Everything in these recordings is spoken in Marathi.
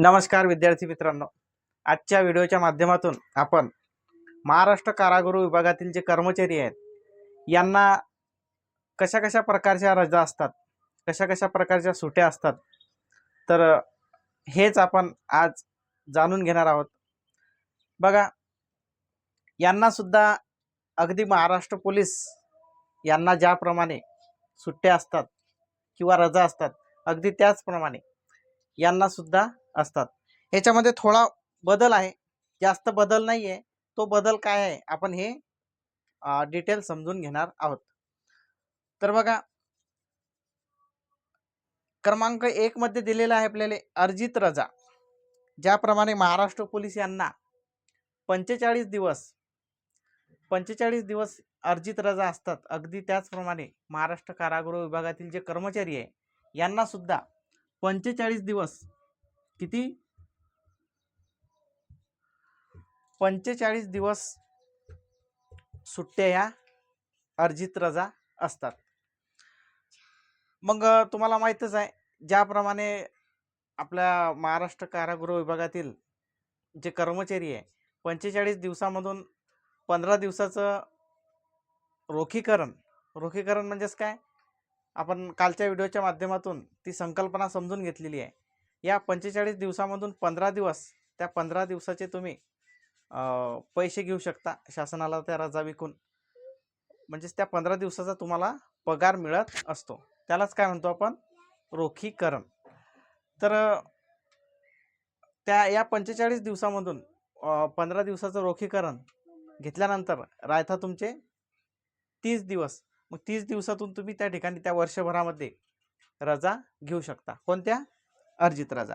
नमस्कार विद्यार्थी मित्रांनो. आजच्या व्हिडिओच्या माध्यमातून आपण महाराष्ट्र कारागृह विभागातील जे कर्मचारी आहेत यांना कशा कशा प्रकारच्या रजा असतात कशा कशा प्रकारच्या सुट्या असतात तर हेच आपण आज जाणून घेणार आहोत. बघा यांनासुद्धा अगदी महाराष्ट्र पोलीस यांना ज्याप्रमाणे सुट्ट्या असतात किंवा रजा असतात अगदी त्याचप्रमाणे यांनासुद्धा असतात. याच्यामध्ये थोडा बदल आहे. जास्त बदल नाही आहे तो बदल काय आहे? आपण हे डिटेल समजून घेणार आहोत. तर बघा क्रमांक एक मध्ये दिलेला आहे आपल्याला अर्जित रजा. ज्याप्रमाणे महाराष्ट्र पोलीस यांना पंचेचाळीस दिवस पंचेचाळीस दिवस अर्जित रजा असतात. अगदी त्याचप्रमाणे महाराष्ट्र कारागृह विभागातील जे कर्मचारी आहे यांना सुद्धा पंचेचाळीस दिवस किती? पंचेचाळीस दिवस सुट्ट्या ह्या अर्जित रजा असतात. मग तुम्हाला माहीतच आहे ज्याप्रमाणे आपल्या महाराष्ट्र कारागृह विभागातील जे कर्मचारी आहे पंचेचाळीस दिवसामधून पंधरा दिवसाचं रोखीकरण रोखीकरण म्हणजेच काय? आपण कालच्या व्हिडिओच्या माध्यमातून ती संकल्पना समजून घेतलेली आहे. या पंचेचाळीस दिवसामधून पंधरा दिवस त्या पंधरा दिवसाचे तुम्ही पैसे घेऊ शकता शासनाला त्या रजा विकून. म्हणजेच त्या पंधरा दिवसाचा तुम्हाला पगार मिळत असतो. त्यालाच काय म्हणतो आपण? रोखीकरण. तर त्या या पंचेचाळीस दिवसामधून पंधरा दिवसाचं रोखीकरण घेतल्यानंतर रायता तुमचे तीस दिवस. मग तीस दिवसातून तुम्ही त्या ठिकाणी त्या वर्षभरामध्ये रजा घेऊ शकता. कोणत्या? अर्जित रजा.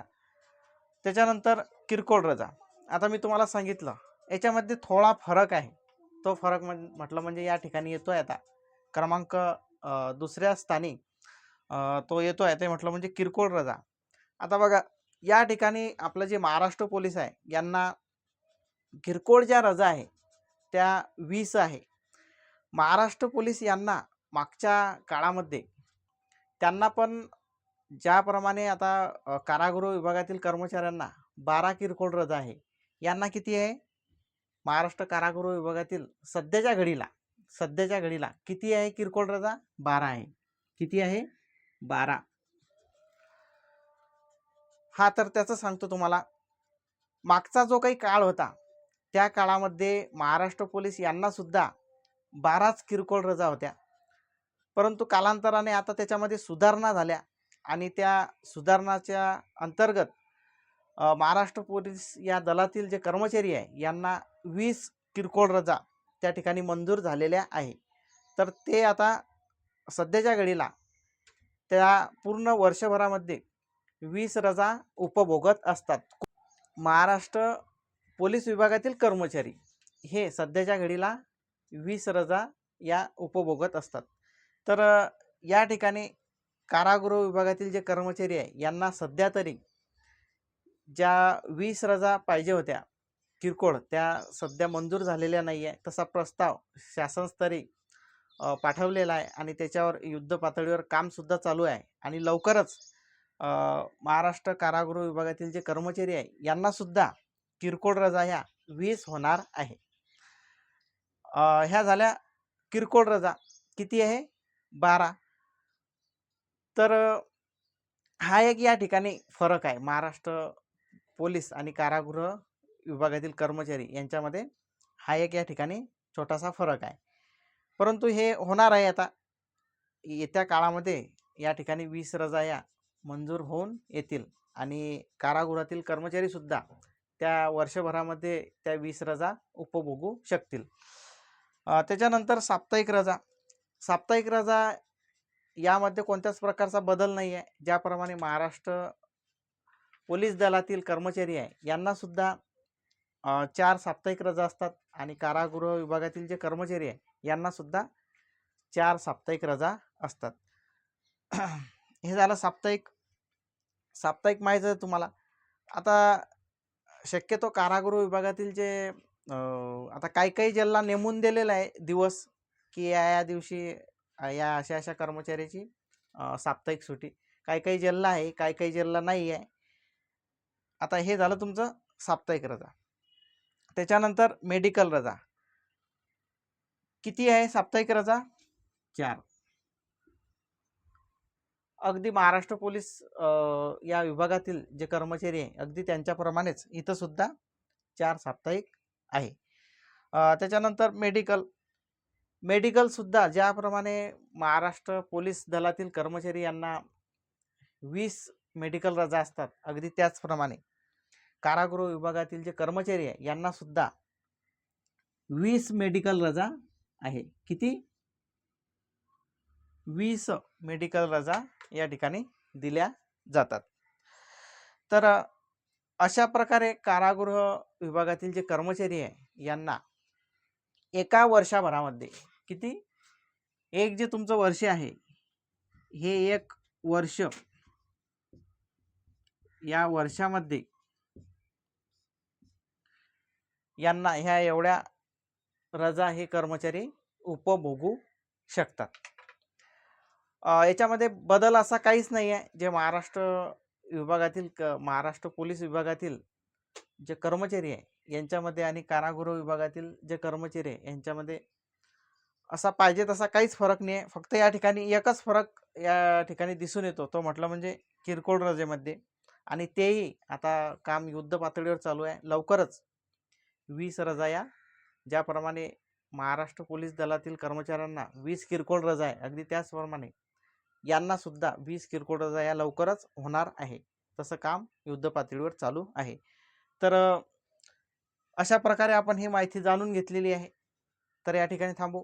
त्याच्यानंतर किरकोळ रजा. आता मी तुम्हाला सांगितलं याच्यामध्ये थोडा फरक आहे. तो फरक म्हण म्हटलं म्हणजे या ठिकाणी येतो आहे आता. क्रमांक दुसऱ्या स्थानी तो येतो आहे ते म्हटलं म्हणजे किरकोळ रजा. आता बघा या ठिकाणी आपलं जे महाराष्ट्र पोलीस आहे यांना किरकोळ ज्या रजा आहे त्या वीस आहे. महाराष्ट्र पोलीस यांना मागच्या काळामध्ये त्यांना पण ज्याप्रमाणे आता कारागृह विभागातील कर्मचाऱ्यांना बारा किरकोळ रजा आहे. यांना किती आहे? महाराष्ट्र कारागृह विभागातील सध्याच्या घडीला सध्याच्या घडीला किती आहे किरकोळ रजा? बारा आहे. किती आहे? बारा. हा तर त्याचं सांगतो तुम्हाला. मागचा जो काही काळ होता त्या काळामध्ये महाराष्ट्र पोलीस यांना सुद्धा बाराच किरकोळ रजा होत्या. परंतु कालांतराने आता त्याच्यामध्ये सुधारणा झाल्या. आणि त्या सुधारणाच्या अंतर्गत महाराष्ट्र पोलीस या दलातील जे कर्मचारी आहे यांना वीस किरकोळ रजा त्या ठिकाणी मंजूर झालेल्या आहे तर ते आता सध्याच्या घडीला त्या पूर्ण वर्षभरामध्ये वीस रजा उपभोगत असतात. महाराष्ट्र पोलीस विभागातील कर्मचारी हे सध्याच्या घडीला वीस रजा या उपभोगत असतात. तर या ठिकाणी कारागृह विभागातील जे कर्मचारी आहे यांना सध्या तरी ज्या वीस रजा पाहिजे होत्या किरकोळ त्या सध्या मंजूर झालेल्या नाही आहे तसा प्रस्ताव शासनस्तरी पाठवलेला आहे आणि त्याच्यावर युद्ध पातळीवर कामसुद्धा चालू आहे. आणि लवकरच महाराष्ट्र कारागृह विभागातील जे कर्मचारी आहे यांनासुद्धा किरकोळ रजा ह्या वीस होणार आहे. ह्या झाल्या किरकोळ रजा. किती आहे? बारा. तर हा एक या ठिकाणी फरक आहे. महाराष्ट्र पोलीस आणि कारागृह विभागातील कर्मचारी यांच्यामध्ये हा एक या ठिकाणी छोटासा फरक आहे. परंतु हे होणार आहे आता. येत्या काळामध्ये या ठिकाणी वीस रजा या मंजूर होऊन येतील आणि कारागृहातील कर्मचारीसुद्धा त्या वर्षभरामध्ये त्या वीस रजा उपभोगू शकतील. त्याच्यानंतर साप्ताहिक रजा. साप्ताहिक रजा यामध्ये कोणत्याच प्रकारचा बदल नाही आहे ज्याप्रमाणे महाराष्ट्र पोलीस दलातील कर्मचारी आहे यांनासुद्धा चार साप्ताहिक रजा असतात आणि कारागृह विभागातील जे कर्मचारी आहे यांनासुद्धा चार साप्ताहिक रजा असतात. हे झालं साप्ताहिक. साप्ताहिक माहीत आहे तुम्हाला. आता शक्यतो कारागृह विभागातील जे आता काही काही ज्यांना नेमून दिलेलं आहे दिवस की या या दिवशी या अशा अशा कर्मचाऱ्याची साप्ताहिक सुट्टी काही काही जेलला आहे काही काही जेलला नाही आहे. आता हे झालं तुमचं साप्ताहिक रजा. त्याच्यानंतर मेडिकल रजा. किती आहे साप्ताहिक रजा? चार. अगदी महाराष्ट्र पोलीस या विभागातील जे कर्मचारी आहे अगदी त्यांच्याप्रमाणेच इथं सुद्धा चार साप्ताहिक आहे. त्याच्यानंतर मेडिकल मेडिकलसुद्धा ज्याप्रमाणे महाराष्ट्र पोलीस दलातील कर्मचारी यांना वीस मेडिकल रजा असतात अगदी त्याचप्रमाणे. कारागृह विभागातील जे कर्मचारी आहे यांनासुद्धा वीस मेडिकल रजा आहे. किती? वीस मेडिकल रजा या ठिकाणी दिल्या जातात. तर अशा प्रकारे कारागृह विभागातील जे कर्मचारी आहे यांना एका वर्षाभरामध्ये किती? एक जे तुमचं वर्ष आहे हे एक वर्ष या वर्षामध्ये यांना ह्या एवढ्या रजा हे कर्मचारी उपभोगू शकतात. याच्यामध्ये बदल असा काहीच नाही आहे जे महाराष्ट्र विभागातील क महाराष्ट्र पोलीस विभागातील जे कर्मचारी आहे यांच्यामध्ये आणि कारागृह विभागातील जे कर्मचारी आहे यांच्यामध्ये असा पाहिजे तसा काहीच फरक नाही आहे फक्त या ठिकाणी एकच फरक या ठिकाणी दिसून येतो. तो म्हटलं म्हणजे किरकोळ रजेमध्ये. आणि तेही आता काम युद्ध पातळीवर चालू आहे. लवकरच वीस रजा या. ज्याप्रमाणे महाराष्ट्र पोलीस दलातील कर्मचाऱ्यांना वीस किरकोळ रजा आहे. अगदी त्याचप्रमाणे यांनासुद्धा वीस किरकोळ रजा या लवकरच होणार आहे. तसं काम युद्ध पातळीवर चालू आहे. तर अशा प्रकारे आपण ही माहिती जाणून घेतलेली आहे. तर या ठिकाणी थांबू.